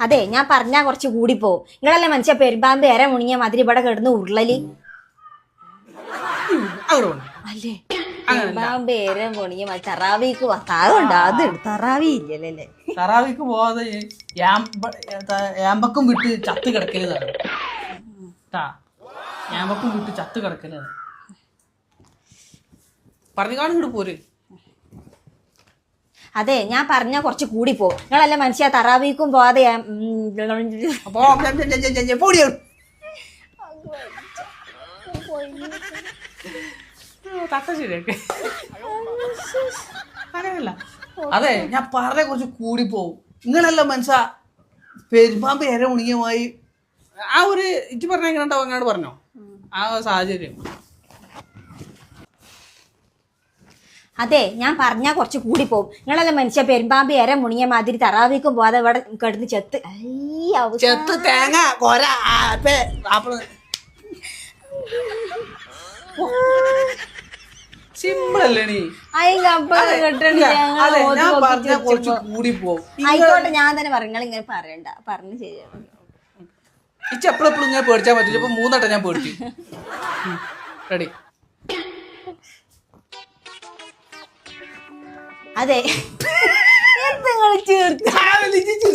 അതെ ഞാൻ പറഞ്ഞാ കുറച്ച് കൂടി പോവും. നിങ്ങളല്ലേ മനുഷ്യ പെരുമ്പാമ്പ് ഏറെ മുണിയ മാതിരി ഇവിടെ കിടന്ന് ഉരുളൽ? അല്ലേ? പെരുമ്പാമ്പ് ഏറെ മുണിയ തറാവിക്ക് താകുണ്ടോ അത് തറാവി ഇല്ലല്ലേ തറാവിക്ക് പോവാതെ ഈ യാമ്പക്കും വിട്ട് ചത്ത് കിടക്കരുതാണ്. ട്ടാ. യാമ്പക്കും വിട്ട് ചത്ത് കിടക്കരുതാണ്. പറഞ്ഞു കാണും പോര്. അതെ ഞാൻ പറഞ്ഞ കുറച്ച് കൂടി പോകും നിങ്ങളല്ല മനുഷ്യ തറാവീക്കും പോവാതെ അതെ ഞാൻ പറഞ്ഞ കുറച്ച് കൂടി പോവും. നിങ്ങളല്ല മനുഷ്യ പെരുമ്പാമ്പ് ഇര ഉണിയമായി ആ ഒരു ഇറ്റ് പറഞ്ഞ എങ്ങനെ ഉണ്ടാവും അങ്ങോട്ട് പറഞ്ഞോ. ആ സാഹചര്യം. അതെ ഞാൻ പറഞ്ഞാൽ കുറച്ച് കൂടി പോകും നിങ്ങളല്ല മനുഷ്യ പെരുമ്പാമ്പ് എര മുണിയ മാതിരി തറാവിക്കും പോവാതെ ഇവിടെ കിടന്ന് ചെത്ത്. ചെത്ത് തേങ്ങ കൊര ആയിക്കോട്ടെ ഞാൻ തന്നെ പറഞ്ഞു നിങ്ങൾ ഇങ്ങനെ പറയണ്ട. പറഞ്ഞു ശരിയാണ് ഇച്ച എപ്പോഴെപ്പോഴും ഇങ്ങനെ പേടിച്ചാൽ പറ്റില്ല ഇപ്പൊ മൂന്നട്ടം ഞാൻ പേടിച്ചു റെഡി. അതെ. നിങ്ങൾ ചേർത്ത്? ചിരിച്ചു